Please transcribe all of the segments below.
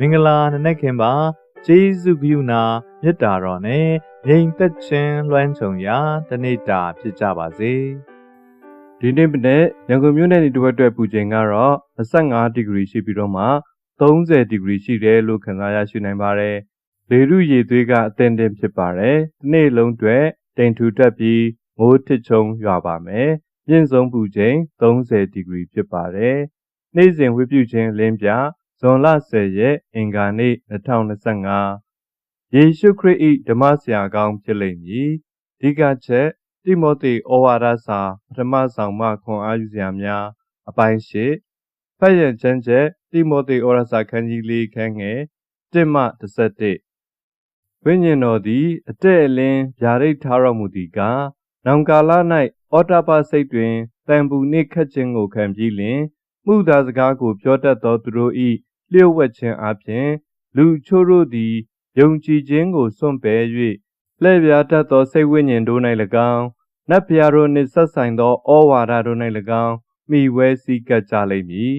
မင်္ဂလာနနက်ခင်ပါကျေးဇူးပြုနာမေတ္တာတော်နဲ့ငြိမ်သက်ခြင်းလွှမ်းခြုံရာတနေ့တာဖြစ်ကြပါစေဒီနေ့မနေ့ရန်ကုန်မြို့နယ်နေတစ်ဝက်အတွက်ပူချိန်ကတော့25ဒီဂရီရှိပြီးတော့မှ30ဒီဂရီရှိတယ်လို့ခန့်မှန်းရရှိနိုင်ပါတယ်။လေရုရေသွေးကအသင့်တင်ဖြစ်ပါတယ်။ဒီနေ့လုံးအတွက်တိမ်ထူတက်ပြီးမိုးထစ်ချုံရွာပါမယ်။မြင့်ဆုံးပူချိန်30ဒီဂရီဖြစ်ပါတယ်။နေ့စဉ်ဝိပုချင်းလင်းပြ ဇွန်လ10ရက်အင်္ဂါနေ့2025ယေရှုခရစ်၏ဓမ္မဆရာကောင်းဖြစ်လိမ့်မည်။ဒီကချက်တိမောသေဩဝါဒစာပထမဆောင်မှခွန်အားယူစရာများအပိုင်းရှိဖတ်ရချမ်းချက်တိမောသေဩဝါဒစာခန်းကြီးလေးခန်းငယ်1မှ11ဝိညာဉ်တော်သည်အတဲ့အလင်းဗျာဒိတ်ထားတော်မူသည်ကားနောင်ကာလ၌ဩတ္တပစိတ်တွင်တန်ပူနှင့်ခတ်ခြင်းကိုခံပြီးလျှင်မှုသာစကားကိုပြောတတ်သောသူတို့၏ လျှို့ဝှက်ခြင်းအပြင်လူချို့တို့သည်ယုံကြည်ခြင်းကိုစွန့်ပယ်၍လှည့်ပြားတတ်သောစိတ်ဝိညာဉ်တို့၌၎င်းနတ်ဖျားတို့နှင့်ဆက်ဆိုင်သောဩဝါဒတို့၌၎င်းမိဝဲစည်းကပ်ကြလိမ့်မည်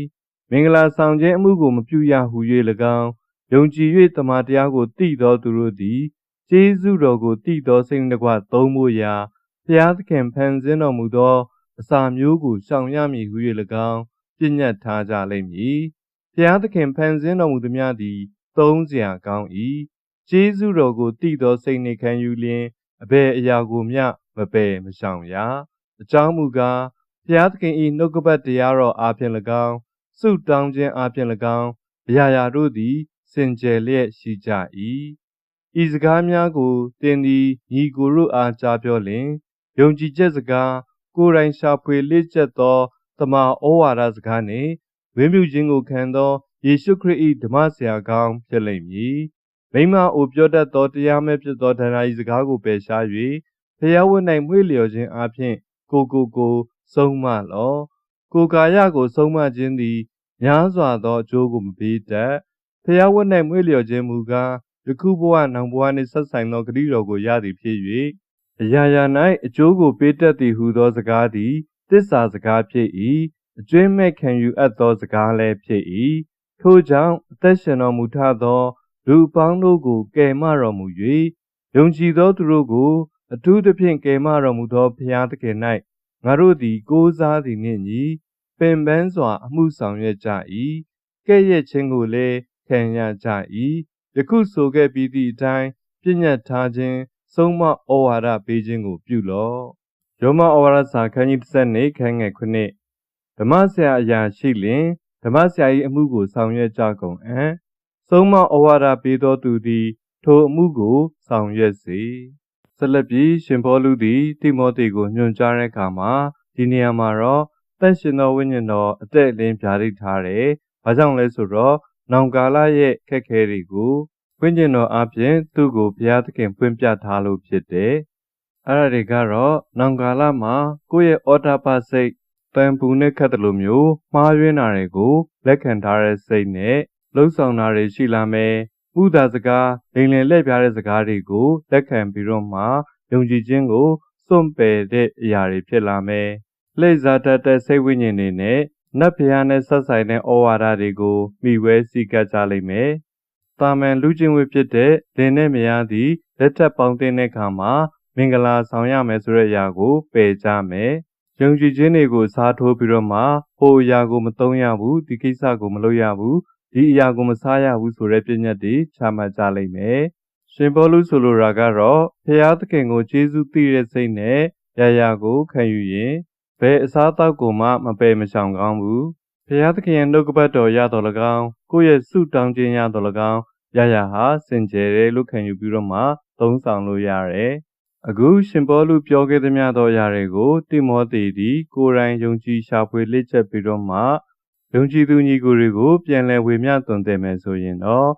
မင်္ဂလာဆောင်ခြင်းအမှုကိုမပြုရဟု၍၎င်းယုံကြည်၍တမန်တရားကိုတည်သောသူတို့သည်ကျေးဇူးတော်ကိုတည်သောစိတ်နှင့်တကွသုံးဖို့ရာဖျားသခင်ဖန်ဆင်းတော်မူသောအစာမျိုးကိုရှောင်ရမည်ဟု၍၎င်းပြညတ်ထားကြလိမ့်မည် ဘုရားသခင်ဖန်ဆင်းတော်မူသည်များသည်သုံးစရာကောင်း၏ကျေးဇူးတော်ကိုတည်သောစိတ်နှင့်ခံယူလျင်အဘယ်အရာကိုမျှမပယ်မရှောင်ရအကြောင်းမူကားဘုရားသခင်၏နှုတ်ကပတ်တရားတော်အားဖြင့်၎င်းဆုတောင်းခြင်းအားဖြင့်၎င်းအရာရာတို့သည်စင်ကြယ်လျက်ရှိကြ၏ဤစကားများကိုသင်သည်ညီကိုတို့အားကြားပြောလျင်ယုံကြည်ချက်စကားကိုယ်တိုင်ရှာဖွေလေ့ကျက်သောတမန်ဩဝါဒစကားနှင့် ဝိမြူခြင်းကိုခံသောယေရှုခရစ်၏ဓမ္မဆရာကောင်းဖြစ်လိမ့်မည်မိမအိုပြောတတ်သောတရားမဲ့ဖြစ်သောဒဏ္ဍာရီစကားကိုပယ်ရှား၍ဖျားဝတ်၌မွေ့လျော်ခြင်းအပြင်ကိုကိုကိုဆုံးမလောကိုကာယကိုဆုံးမခြင်းသည်များစွာသောအကျိုးကိုမပေးတတ်ဖျားဝတ်၌မွေ့လျော်ခြင်းမူကားယခုဘဝနောင်ဘဝနှင့်ဆက်ဆိုင်သောဂရုတော်ကိုရသည်ဖြစ်၍အရာရာ၌အကျိုးကိုပေးတတ်သည်ဟုသောစကားသည်တစ္ဆာစကားဖြစ်၏ အကျွင်းမဲ့ခံယူအပ်သောစကားလည်းဖြစ်၏ထို့ကြောင့်အသက်ရှင်တော်မူထသောလူပေါင်းတို့ကိုကယ်မတော်မူ၍ယုံကြည်သောသူတို့ကိုအထူးသဖြင့်ကယ်မတော်မူသောဘုရားသခင်၌ငါတို့သည်ကိုးစားသည်နှင့်ညီပင်ပန်းစွာအမှုဆောင်ရွက်ကြ၏ကဲ့ရဲ့ခြင်းကိုလည်းခံရကြ၏ယခုဆိုခဲ့ပြီးသည့်အတိုင်းပြည့်ညတ်ထားခြင်းဆုံးမဩဝါဒပေးခြင်းကိုပြုလော့ယောမဩဝါဒစာခန်းကြီး30နေခန်းငယ်ခုနှစ် ဓမ္မဆရာအရာရှိလင်ဓမ္မဆရာ၏အမှုကိုဆောင်ရွက်ကြကုန်အံ့ဆုံးမဩဝါဒပေးသောသူသည် ထိုအမှုကိုဆောင်ရွက်စေဆက်လက်ပြီးရှင်ဘောလူသည်တိမောသေကိုညွှန်ကြားတဲ့အခါမှာဒီနေရာမှာတော့တန့်ရှင်သောဝိညာဉ်တော်အသက်အလင်းပြာရိထားတယ်။ဘာကြောင့်လဲဆိုတော့နောင်ကာလရဲ့ခက်ခဲတွေကိုဝိညာဉ်တော်အပြင်သူ့ကိုဘုရားသခင်ဖွင့်ပြထားလို့ဖြစ်တယ်။အဲ့ဒါတွေကတော့နောင်ကာလမှာကိုယ့်ရဲ့အောတာပစိတ် တန်ပူနဲ့ခတ်တယ်လို့မျိုးမှားယွင်းတာတွေကိုလက်ခံထားတဲ့စိတ်နဲ့လှုပ်ဆောင်တာတွေရှိလာမယ်ဥဒါစကားလိန်လည်လက်ပြားတဲ့စကားတွေကိုလက်ခံပြီးတော့မှယုံကြည်ခြင်းကိုစွန့်ပယ်တဲ့အရာတွေဖြစ်လာမယ်။လှိစားတတ်တဲ့စိတ်ဝိညာဉ်တွေနဲ့နတ်ဖျားနဲ့ဆက်ဆိုင်တဲ့ဩဝါဒတွေကိုမိဝဲစည်းကပ်ကြလိမ့်မယ်။တာမန်လူချင်းဝေဖြစ်တဲ့လင်နဲ့မယားသည်လက်ထပ်ပေါင်းတဲ့အခါမှာမင်္ဂလာဆောင်ရမယ်ဆိုတဲ့အရာကိုပယ်ကြမယ်။ ယုံကြည်ခြင်းတွေကိုစားထိုးပြီးတော့မှဟိုအရာကိုမသုံးရဘူးဒီကိစ္စကိုမလုပ်ရဘူးဒီအရာကိုမစားရဘူးဆိုတဲ့ပြည့်ညတ်တွေချမှတ်ကြလိမ့်မယ်။ရှင်ဘောလူဆိုလိုတာကတော့ဖျားသခင်ကိုကျေးဇူးသိတဲ့စိတ်နဲ့ရာရာကိုခံယူရင်ဘယ်အစားအသောက်ကိုမှမပယ်မရှောင်ကောင်းဘူး။ဖျားသခင်ရဲ့နှုတ်ကပတ်တော်ရတော်၎င်းကိုယ့်ရဲ့ဆုတောင်းခြင်းရတော်၎င်းရာရာဟာစင်ကြယ်တယ်လို့ခံယူပြီးတော့မှသုံးဆောင်လို့ရတယ်။ အခုရှင်ဘောလူပြောခဲ့သမျှသောအရာတွေကိုတိမောသေသည် ကိုယ်တိုင်ယုံကြည်ရှာဖွေလေ့ကျက်ပြီးတော့မှယုံကြည်သူညီကိုတွေကို ပြန်လည်ဝေမျှသွန်သင်မယ်ဆိုရင်တော့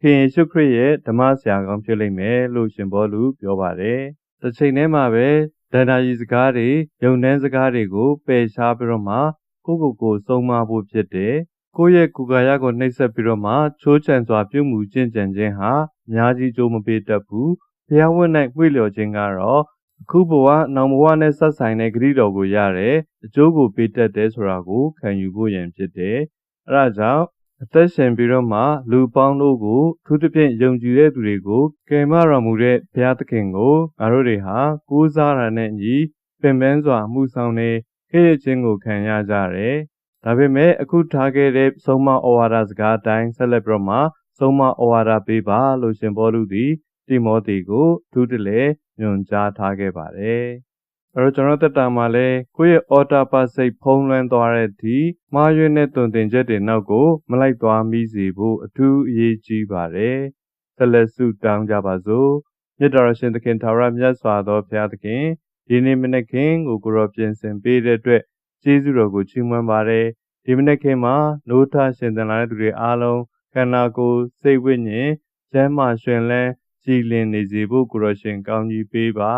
ခင်ယေရှုခရစ်ရဲ့ဓမ္မဆရာကောင်းဖြစ်လိမ့်မယ်လို့ရှင်ဘောလူပြောပါတယ်။တစ်ချိန်တည်းမှာပဲဒန္တာကြီးစကားတွေယုံနှန်းစကားတွေကိုပယ်ရှားပြီးတော့မှကိုကိုကိုဆုံးမဖို့ဖြစ်တယ်။ကိုယ့်ရဲ့ကိုယ်ကာယကိုနှိပ်စက်ပြီးတော့မှချိုးချံစွာပြုမှုကျင့်ကြံခြင်းဟာအများကြီးကြိုးမပေးတတ်ဘူး။ ဘုရားဝတ်၌ဝှေ့လျော်ခြင်းကတော့အခုဘဝနောင်ဘဝနဲ့ဆက်ဆိုင်တဲ့ဂရုတော်ကိုရတယ်အကျိုးကိုပေးတတ်တယ်ဆိုတာကိုခံယူဖို့ရန်ဖြစ်တယ်။အဲဒါကြောင့်အသက်ရှင်ပြီးတော့မှလူပေါင်းတို့ကိုအထူးသဖြင့်ယုံကြည်တဲ့သူတွေကိုကယ်မတော်မူတဲ့ဘုရားသခင်ကိုငါတို့တွေဟာကိုးစားတာနဲ့ညီပင်ပန်းစွာမှုဆောင်နေခဲ့ရခြင်းကိုခံရကြတယ်။ဒါပေမဲ့အခုထားခဲ့တဲ့ဆုံးမဩဝါဒစကားအတိုင်းဆက်လက်ပြီးတော့မှဆုံးမဩဝါဒပေးပါလို့ရှင်ဘောလူသည် တိမောသေကိုအထူးတလဲညွှန်ကြားထားခဲ့ပါတယ်။အဲ့တော့ကျွန်တော်တက်တာမှာလဲကိုယ့်ရဲ့အော်တာပါစိတ်ဖုံးလွှမ်းသွားတဲ့အထိမှားယွင်းတဲ့တုန်တင်ချက်တွေနောက်ကိုမလိုက်သွားမိစေဖို့အထူးအရေးကြီးပါတယ်။ဆက်လက်ဆုတောင်းကြပါစို့။မြတ်တော်ရှင်သခင်သာရမြတ်စွာသောဘုရားသခင်ဒီနေ့မနေ့ခင်ကိုကိုရောပြင်ဆင်ပေးတဲ့အတွက်ကျေးဇူးတော်ကိုချီးမွမ်းပါတယ်။ဒီမနေ့ခင်မှာနိုးထရှင်သန်လာတဲ့သူတွေအားလုံးခန္ဓာကိုယ်စိတ်ဝိညာဉ်ကျမ်းမာရှင်လန်း ကြည်လင်နေစေဖို့ကိုရောရှင်ကောင်းကြီးပေးပါ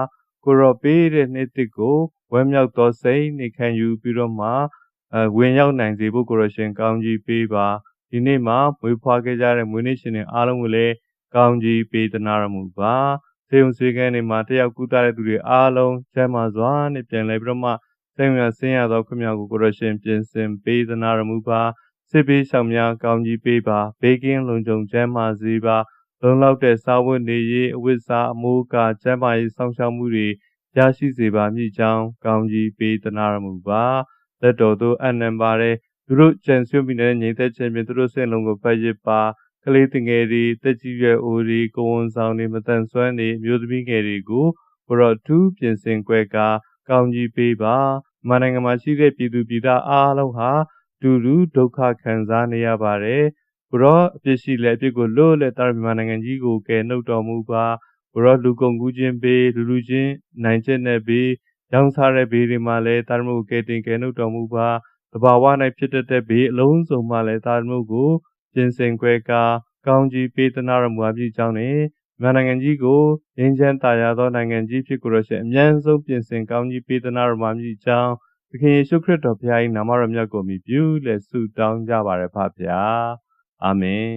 ကိုရောပေးတဲ့နေ့တစ်ကိုဝမ်းမြောက်သောစိတ်နေခံယူပြီးတော့မှအဝင်ရောက်နိုင်စေဖို့ကိုရောရှင်ကောင်းကြီးပေးပါဒီနေ့မှာမွေးဖွားခဲ့ကြတဲ့မွေးနေ့ရှင်တွေအားလုံးကိုလည်းကောင်းကြီးပေးသနာတော်မူပါစေုံဆွေကန်းနေမှာတယောက်ကူးသားတဲ့သူတွေအားလုံးကျမ်းမာစွာနဲ့ပြန်လဲပြီးတော့မှစိတ်ဝင်ဆင်းရသောခမရကိုကိုရရှင်ပြင်ဆင်ပေးသနာတော်မူပါစစ်ပေးဆောင်များကောင်းကြီးပေးပါဘေးကင်းလုံခြုံကျမ်းမာစေပါ လုံလောက်တဲ့စာဝတ်နေရေးအဝတ်စားအမိုးအကာကျမ်းမာရေးဆောင်ရှောက်မှုတွေရရှိစေပါမည်ကြောင်းကောင်းကြီးပေးသနာတော်မူပါလက်တော်သို့အနံပါတဲ့သူတို့ကြံဆွေးပြီးတဲ့ညီသက်ခြင်းဖြင့်သူတို့စိတ်လုံးကိုဖတ်ရပါကလေးငယ်တွေတက်ကြီးရွယ်အိုတွေကိုဝန်ဆောင်တွေမတန်ဆွမ်းတွေမျိုးသမီးငယ်တွေကိုဘရော့ထူးပြင်ဆင်ကွဲကာကောင်းကြီးပေးပါမနိုင်ငံမှာရှိတဲ့ပြည်သူပြည်သားအားလုံးဟာတူတူဒုက္ခခံစားနေရပါတယ် ဘရော့အပြစ်ရှိလဲအပြစ်ကိုလွတ်လဲတာမြန်မာနိုင်ငံကြီးကိုကယ်နှုတ်တော်မူပါဘရော့လူကုန်ကူးခြင်းပေးလူလူချင်းနိုင်ချက်နဲ့ပေးရောင်းစားတဲ့ဘေးတွေမှာလည်းတာမှုကယ်တင်ကယ်နှုတ်တော်မူပါတဘာဝ၌ဖြစ်တတ်တဲ့ဘေးအလုံးစုံမှလည်းတာမှုကိုပြင်ဆင်ကွဲကာကောင်းကြီးပေးသနာတော်မူအပ်ကြောင်းနဲ့မြန်မာနိုင်ငံကြီးကိုငြိမ်းချမ်းသာယာသောနိုင်ငံကြီးဖြစ်ကိုရရှိအမြန်ဆုံးပြင်ဆင်ကောင်းကြီးပေးသနာတော်မူအပ်ကြောင်းသခင်ယေရှုခရစ်တော်ဘုရား၏နာမတော်မြတ်ကိုမြည်ပြုလက်ဆုတောင်းကြပါရဖဗျာ အာမင်